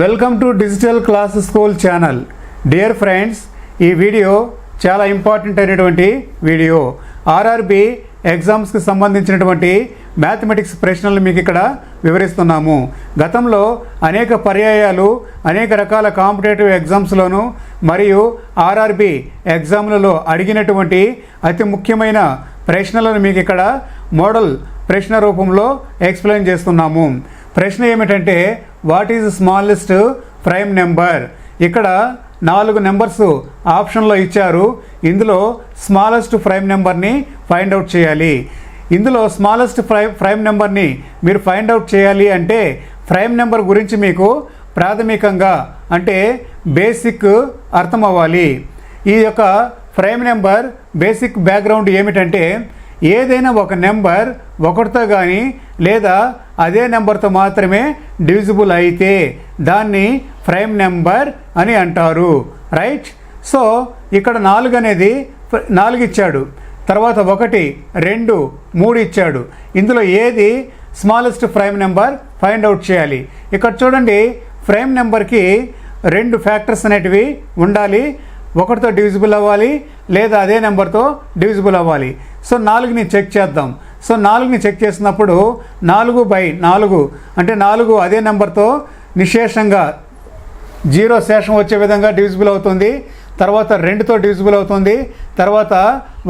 Welcome to digital class school channel dear friends ఈ video చాలా important అయినటువంటి video RRB ఎగ్జామ్స్కి సంబంధించినటువంటి మ్యాథమెటిక్స్ ప్రశ్నలు మీకు ఇక్కడ వివరిస్తున్నాము. గతంలో అనేక పర్యాయాలు అనేక రకాల కాంపిటేటివ్ ఎగ్జామ్స్లోను మరియు ఆర్ఆర్బి ఎగ్జామ్లలో అడిగినటువంటి అతి ముఖ్యమైన ప్రశ్నలను మీకు ఇక్కడ మోడల్ ప్రశ్న రూపంలో ఎక్స్ప్లెయిన్ చేస్తున్నాము. ప్రశ్న ఏమిటంటే what is smallest prime number? ఇక్కడ నాలుగు నెంబర్స్ ఆప్షన్లో ఇచ్చారు. ఇందులో స్మాలెస్ట్ ప్రైమ్ నెంబర్ని ఫైండ్ అవుట్ చేయాలి. ఇందులో స్మాలెస్ట్ ప్రైమ్ ప్రైమ్ నెంబర్ని మీరు ఫైండ్ అవుట్ చేయాలి అంటే ప్రైమ్ నెంబర్ గురించి మీకు ప్రాథమికంగా అంటే బేసిక్ అర్థం అవ్వాలి ఈ యొక్క ప్రైమ్ నెంబర్ బేసిక్ బ్యాక్గ్రౌండ్ ఏమిటంటే ఏదైనా ఒక నెంబర్ ఒకటితో కానీ లేదా అదే నెంబర్తో మాత్రమే డివిజిబుల్ అయితే దాన్ని ప్రైమ్ నెంబర్ అని అంటారు. రైట్? సో ఇక్కడ నాలుగు అనేది నాలుగు ఇచ్చాడు తర్వాత ఒకటి రెండు మూడు ఇచ్చాడు ఇందులో ఏది smallest prime number find out చేయాలి? ఇక్కడ చూడండి ప్రైమ్ నెంబర్కి రెండు ఫ్యాక్టర్స్ అనేటివి ఉండాలి. ఒకటితో డివిజిబుల్ అవ్వాలి లేదా అదే నెంబర్తో డివిజిబుల్ అవ్వాలి. సో నాలుగుని చెక్ చేద్దాం. సో నాలుగుని చెక్ చేసినప్పుడు నాలుగు బై నాలుగు అంటే నాలుగు అదే నెంబర్తో నిశేషంగా జీరో శేషం వచ్చే విధంగా డివిజిబుల్ అవుతుంది. తర్వాత రెండుతో డివిజిబుల్ అవుతుంది. తర్వాత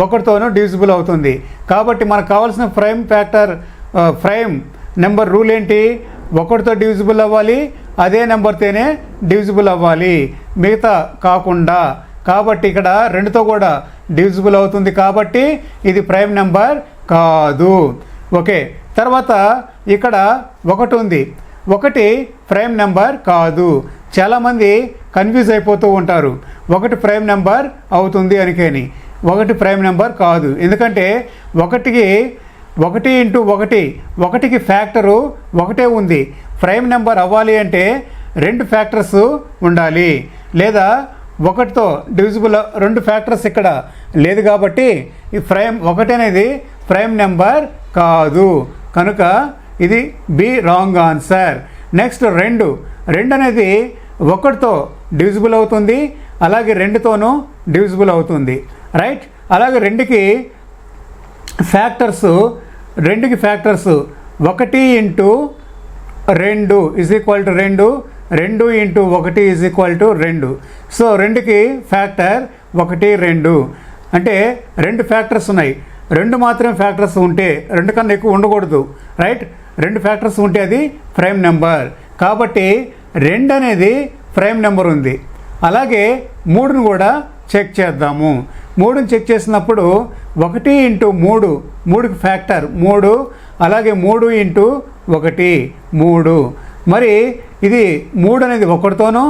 ఒకటితోనూ డివిజిబుల్ అవుతుంది. కాబట్టి మనకు కావాల్సిన prime factor prime number rule ఏంటి? ఒకటితో డివిజిబుల్ అవ్వాలి అదే నెంబర్తోనే డివిజిబుల్ అవ్వాలి. మిగతా కాకుండా కాబట్టి ఇక్కడ రెండుతో కూడా డివిజిబుల్ అవుతుంది కాబట్టి ఇది ప్రైమ్ నెంబర్ కాదు. ఓకే తర్వాత ఇక్కడ ఒకటి ఉంది. ఒకటి ప్రైమ్ నెంబర్ కాదు. చాలామంది కన్ఫ్యూజ్ అయిపోతూ ఉంటారు. ఒకటి ప్రైమ్ నెంబర్ అవుతుంది అనికేని. ఒకటి ప్రైమ్ నెంబర్ కాదు. ఎందుకంటే ఒకటికి ఒకటి ఇంటూ ఒకటి ఒకటికి ఫ్యాక్టరు ఒకటే ఉంది. ప్రైమ్ నెంబర్ అవ్వాలి అంటే రెండు ఫ్యాక్టర్స్ ఉండాలి. లేదా ఒకటితో డివిజిబుల్ రెండు ఫ్యాక్టర్స్ ఇక్కడ లేదు కాబట్టి ఈ ప్రైమ్ ఒకటి అనేది ప్రైమ్ నెంబర్ కాదు. కనుక ఇది బి రాంగ్ ఆన్సర్ నెక్స్ట్ రెండు. రెండు అనేది ఒకటితో డివిజిబుల్ అవుతుంది. అలాగే రెండుతోనూ డివిజిబుల్ అవుతుంది. రైట్ అలాగే రెండుకి ఫ్యాక్టర్స్ రెండుకి ఫ్యాక్టర్స్ ఒకటి ఇంటూ రెండు ఇజ్ ఈక్వల్ టు రెండు. రెండు ఇంటూ ఒకటి ఈజ్ ఈక్వల్ టు రెండు. సో రెండుకి ఫ్యాక్టర్ ఒకటి రెండు. అంటే రెండు ఫ్యాక్టర్స్ ఉన్నాయి. రెండు మాత్రమే ఫ్యాక్టర్స్ ఉంటే రెండు కన్నా ఎక్కువ ఉండకూడదు రైట్ రెండు ఫ్యాక్టర్స్ ఉంటే అది ప్రైమ్ నెంబర్ కాబట్టి రెండు అనేది ప్రైమ్ నెంబర్ ఉంది. అలాగే మూడును కూడా చెక్ చేద్దాము. మూడుని చెక్ చేసినప్పుడు ఒకటి ఇంటూ మూడు మూడుకి ఫ్యాక్టర్ మూడు అలాగే మూడు ఇంటూ ఒకటి మూడు. మరి ఇది మూడు అనేది ఒకటితోనూ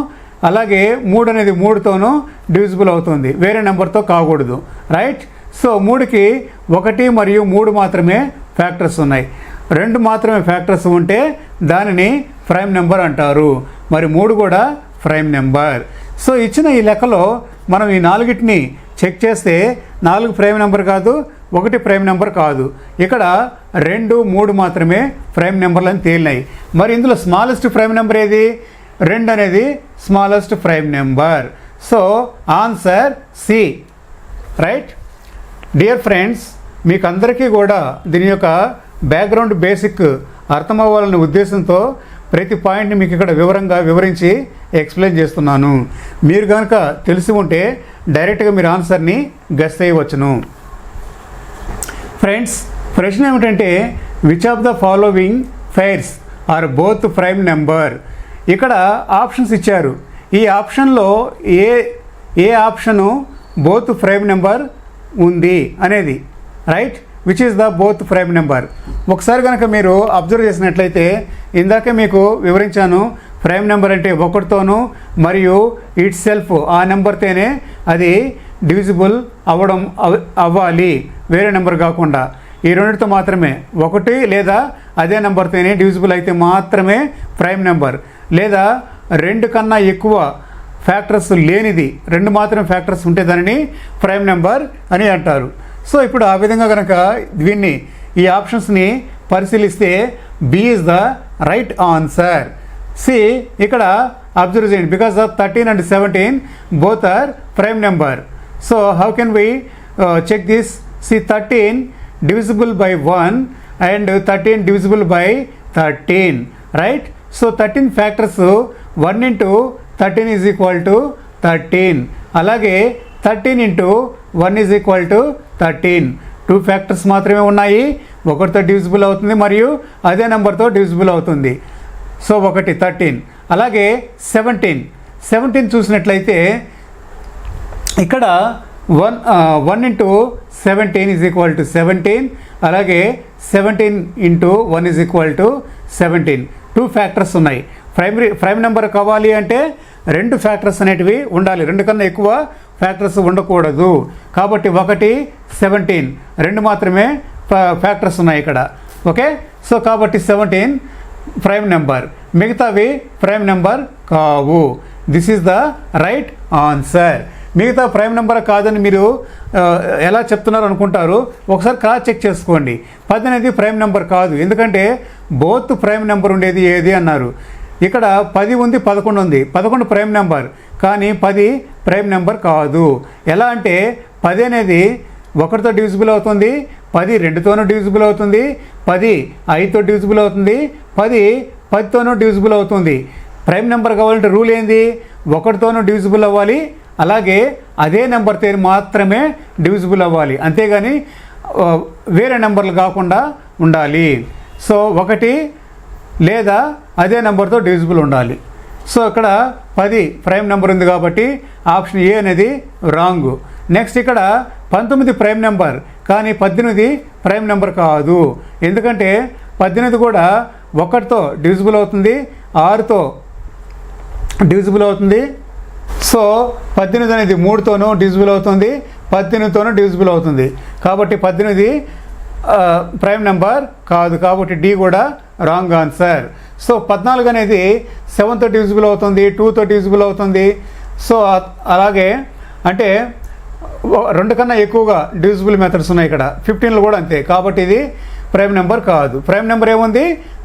అలాగే మూడు అనేది మూడుతోనూ డివిజిబుల్ అవుతుంది. వేరే నెంబర్తో కాకూడదు. రైట్ సో మూడుకి ఒకటి మరియు మూడు మాత్రమే ఫ్యాక్టర్స్ ఉన్నాయి. రెండు మాత్రమే ఫ్యాక్టర్స్ ఉంటే దానిని ప్రైమ్ నెంబర్ అంటారు. మరి మూడు కూడా ప్రైమ్ నెంబర్ సో ఇచ్చిన ఈ లెక్కలో మనం ఈ నాలుగిటిని చెక్ చేస్తే నాలుగు ప్రైమ్ నెంబర్ కాదు ఒకటి ప్రైమ్ నెంబర్ కాదు. ఇక్కడ రెండు మూడు మాత్రమే ప్రైమ్ నెంబర్లు అని తేలినాయి. మరి ఇందులో స్మాలెస్ట్ ప్రైమ్ నెంబర్ ఏది? రెండు అనేది smallest prime number. So answer C. Right? Dear friends మీకు అందరికీ కూడా దీని యొక్క బ్యాక్గ్రౌండ్ బేసిక్ అర్థమవ్వాలనే ఉద్దేశంతో ప్రతి పాయింట్ని మీకు ఇక్కడ వివరంగా వివరించి ఎక్స్ప్లెయిన్ చేస్తున్నాను. మీరు కనుక తెలిసి ఉంటే డైరెక్ట్గా మీరు ఆన్సర్ని గెస్ చేయవచ్చును. ఫ్రెండ్స్ ప్రశ్న ఏమిటంటే which of the following pairs are both prime number ఇక్కడ ఆప్షన్స్ ఇచ్చారు. ఈ ఆప్షన్లో ఏ ఏ ఆప్షను బోత్ ప్రైమ్ నెంబర్ ఉంది అనేది. Right which is the both prime number ఒకసారి కనుక మీరు అబ్జర్వ్ చేసినట్లయితే ఇందాకే మీకు వివరించాను ప్రైమ్ నెంబర్ అంటే ఒకటితోనూ మరియు ఇట్ సెల్ఫ్ ఆ నెంబర్తోనే అది డివిజిబుల్ అవ్వడం అవ్- అవ్వాలి వేరే నెంబర్ కాకుండా. ఈ రెండింటితో మాత్రమే. ఒకటి లేదా అదే నెంబర్తోనే డివిజిబుల్ అయితే మాత్రమే ప్రైమ్ నెంబర్. లేదా రెండు కన్నా ఎక్కువ ఫ్యాక్టర్స్ లేనిది రెండు మాత్రం ఫ్యాక్టర్స్ ఉంటే దానిని ప్రైమ్ నెంబర్ అని అంటారు. సో ఇప్పుడు ఆ విధంగా కనుక దీన్ని ఈ ఆప్షన్స్ని పరిశీలిస్తే B is the right answer. C ఇక్కడ అబ్జర్వ్ చేయండి. Because of thirteen and seventeen both are prime number. So how can we check this C thirteen divisible by 1 and 13 divisible by 13 right so 13 factors 1 into 13 is equal to 13 అలాగే 13 into one is equal to thirteen. Two factors మాత్రమే ఉన్నాయి. ఒకటితో divisible అవుతుంది మరియు అదే నెంబర్తో divisible అవుతుంది. So ఒకటి థర్టీన్ అలాగే సెవెంటీన్ సెవెంటీన్ చూసినట్లయితే ఇక్కడ one one into seventeen is equal to seventeen అలాగే seventeen into one is equal to seventeen two factors ఉన్నాయి. ప్రైమరీ ప్రైమ్ నెంబర్ కావాలి అంటే రెండు ఫ్యాక్టర్స్ అనేటివి ఉండాలి. రెండు కన్నా ఎక్కువ ఫ్యాక్టర్స్ ఉండకూడదు. కాబట్టి ఒకటి సెవెంటీన్ రెండు మాత్రమే ఫ్యాక్టర్స్ ఉన్నాయి ఇక్కడ. ఓకే? సో కాబట్టి సెవెంటీన్ ప్రైమ్ నెంబర్ మిగతావి ప్రైమ్ నెంబర్ కావు. This is the right answer మిగతా ప్రైమ్ నెంబర్ కాదని మీరు ఎలా చెప్తున్నారు అనుకుంటారు ఒకసారి క్రాస్ చెక్ చేసుకోండి. పది అనేది ప్రైమ్ నెంబర్ కాదు. ఎందుకంటే బోత్ ప్రైమ్ నెంబర్ ఉండేది ఏది అన్నారు. ఇక్కడ పది ఉంది పదకొండు ఉంది. పదకొండు ప్రైమ్ నెంబర్ కానీ పది ప్రైమ్ నెంబర్ కాదు. ఎలా అంటే పది అనేది ఒకటితో డివిజిబుల్ అవుతుంది పది రెండుతోనూ డివిజిబుల్ అవుతుంది పది ఐదుతో డివిజిబుల్ అవుతుంది పది పదితోనూ డివిజిబుల్ అవుతుంది. ప్రైమ్ నెంబర్ కావాలంటే రూల్ ఏంది? ఒకటితోనూ డివిజిబుల్ అవ్వాలి అలాగే అదే నెంబర్ మాత్రమే డివిజిబుల్ అవ్వాలి. అంతేగాని వేరే నెంబర్లు కాకుండా ఉండాలి. సో ఒకటి లేదా అదే నెంబర్తో డివిజిబుల్ ఉండాలి. సో ఇక్కడ పది ప్రైమ్ నెంబర్ ఉంది కాబట్టి ఆప్షన్ ఏ అనేది రాంగ్ నెక్స్ట్ ఇక్కడ పంతొమ్మిది ప్రైమ్ నెంబర్ కానీ పద్దెనిమిది ప్రైమ్ నెంబర్ కాదు. ఎందుకంటే పద్దెనిమిది కూడా ఒకటితో డివిజిబుల్ అవుతుంది ఆరుతో డివిజిబుల్ అవుతుంది. సో పద్దెనిమిది అనేది మూడుతోనూ డివిజిబుల్ అవుతుంది పద్దెనిమిదితోనూ డివిజిబుల్ అవుతుంది. కాబట్టి పద్దెనిమిది ప్రైమ్ నెంబర్ కాదు. కాబట్టి డి కూడా రాంగ్ ఆన్సర్. సో పద్నాలుగు అనేది సెవెన్తో డివిజిబుల్ అవుతుంది టూతో డివిజిబుల్ అవుతుంది. సో అలాగే అంటే రెండు కన్నా ఎక్కువగా డివిజిబుల్ మెథడ్స్ ఉన్నాయి ఇక్కడ. ఫిఫ్టీన్లో కూడా అంతే. కాబట్టి ఇది ప్రైమ్ నెంబర్ కాదు. ప్రైమ్ నెంబర్ ఏముంది?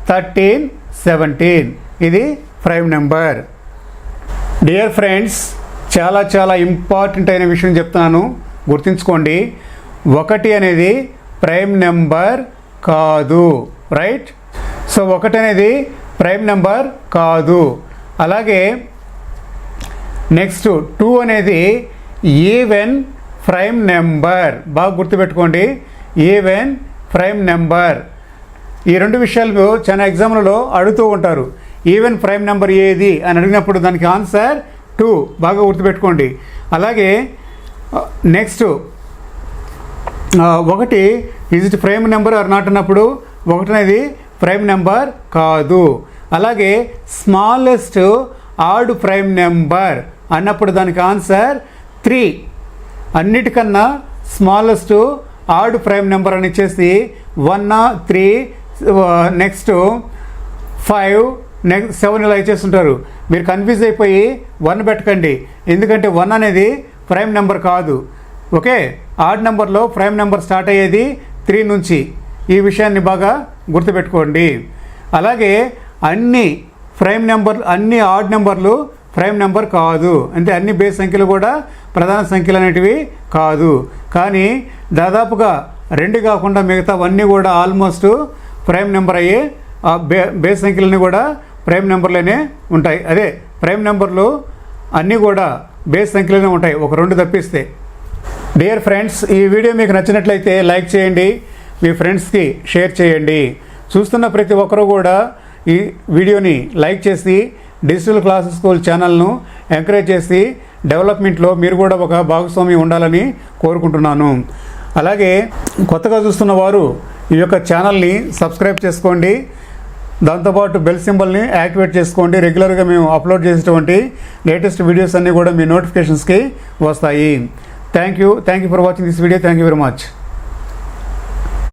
Thirteen seventeen. ఇది ప్రైమ్ నెంబర్. డియర్ ఫ్రెండ్స్ చాలా చాలా ఇంపార్టెంట్ అయిన విషయం చెప్తున్నాను. గుర్తుంచుకోండి. ఒకటి అనేది ప్రైమ్ నెంబర్ కాదు. రైట్? సో ఒకటి అనేది ప్రైమ్ నెంబర్ కాదు. అలాగే నెక్స్ట్ టూ అనేది ఈవెన్ ప్రైమ్ నెంబర్. బాగా గుర్తుపెట్టుకోండి. Even prime number. ఈ రెండు విషయాలు చాలా ఎగ్జామ్లలో అడుగుతూ ఉంటారు. ఈవెన్ ప్రైమ్ నెంబర్ ఏది అని అడిగినప్పుడు దానికి ఆన్సర్ టూ. బాగా గుర్తుపెట్టుకోండి. అలాగే నెక్స్ట్ ఒకటి is it prime number or not అన్నప్పుడు ఒకటి అనేది ప్రైమ్ నెంబర్ కాదు. అలాగే స్మాలెస్ట్ ఆడ్ ప్రైమ్ నెంబర్ అన్నప్పుడు దానికి ఆన్సర్ త్రీ. అన్నిటికన్నా స్మాలెస్ట్ ఆడ్ ప్రైమ్ నెంబర్ అని ఇచ్చేసి one three next five next seven ఇలా ఇచ్చేస్తుంటారు. మీరు కన్ఫ్యూజ్ అయిపోయి వన్ పెట్టకండి. ఎందుకంటే వన్ అనేది ప్రైమ్ నెంబర్ కాదు. ఓకే? ఆడ్ నెంబర్లో ప్రైమ్ నెంబర్ స్టార్ట్ అయ్యేది త్రీ నుంచి. ఈ విషయాన్ని బాగా గుర్తుపెట్టుకోండి. అలాగే అన్ని ప్రైమ్ నెంబర్ అన్ని ఆడ్ నెంబర్లు ప్రైమ్ నెంబర్ కాదు. అంటే అన్ని బేస్ సంఖ్యలు కూడా ప్రధాన సంఖ్యలు అనేటివి కాదు. కానీ దాదాపుగా రెండు కాకుండా మిగతావన్నీ కూడా ఆల్మోస్ట్ ప్రైమ్ నెంబర్ అయ్యే ఆ బే బేస్ సంఖ్యలన్నీ కూడా ప్రైమ్ నెంబర్లోనే ఉంటాయి. అదే ప్రైమ్ నెంబర్లు అన్నీ కూడా బేస్ సంఖ్యలోనే ఉంటాయి. ఒక రెండు తప్పిస్తే. డియర్ ఫ్రెండ్స్ ఈ వీడియో మీకు నచ్చినట్లయితే లైక్ చేయండి. మీ ఫ్రెండ్స్కి షేర్ చేయండి. చూస్తున్న ప్రతి ఒక్కరూ కూడా ఈ వీడియోని లైక్ చేసి డిజిటల్ క్లాస్ స్కూల్ ఛానల్ను ఎంకరేజ్ చేసి డెవలప్మెంట్లో మీరు కూడా ఒక భాగస్వామి ఉండాలని కోరుకుంటున్నాను. అలాగే కొత్తగా చూస్తున్న వారు ఈ యొక్క ఛానల్ని సబ్స్క్రైబ్ చేసుకోండి. దాంతోపాటు బెల్ సింబల్ని యాక్టివేట్ చేసుకోండి. రెగ్యులర్గా మేము అప్లోడ్ చేసేటువంటి లేటెస్ట్ వీడియోస్ అన్నీ కూడా మీ నోటిఫికేషన్స్కి వస్తాయి. Thank you. Thank you for watching this video. Thank you very much.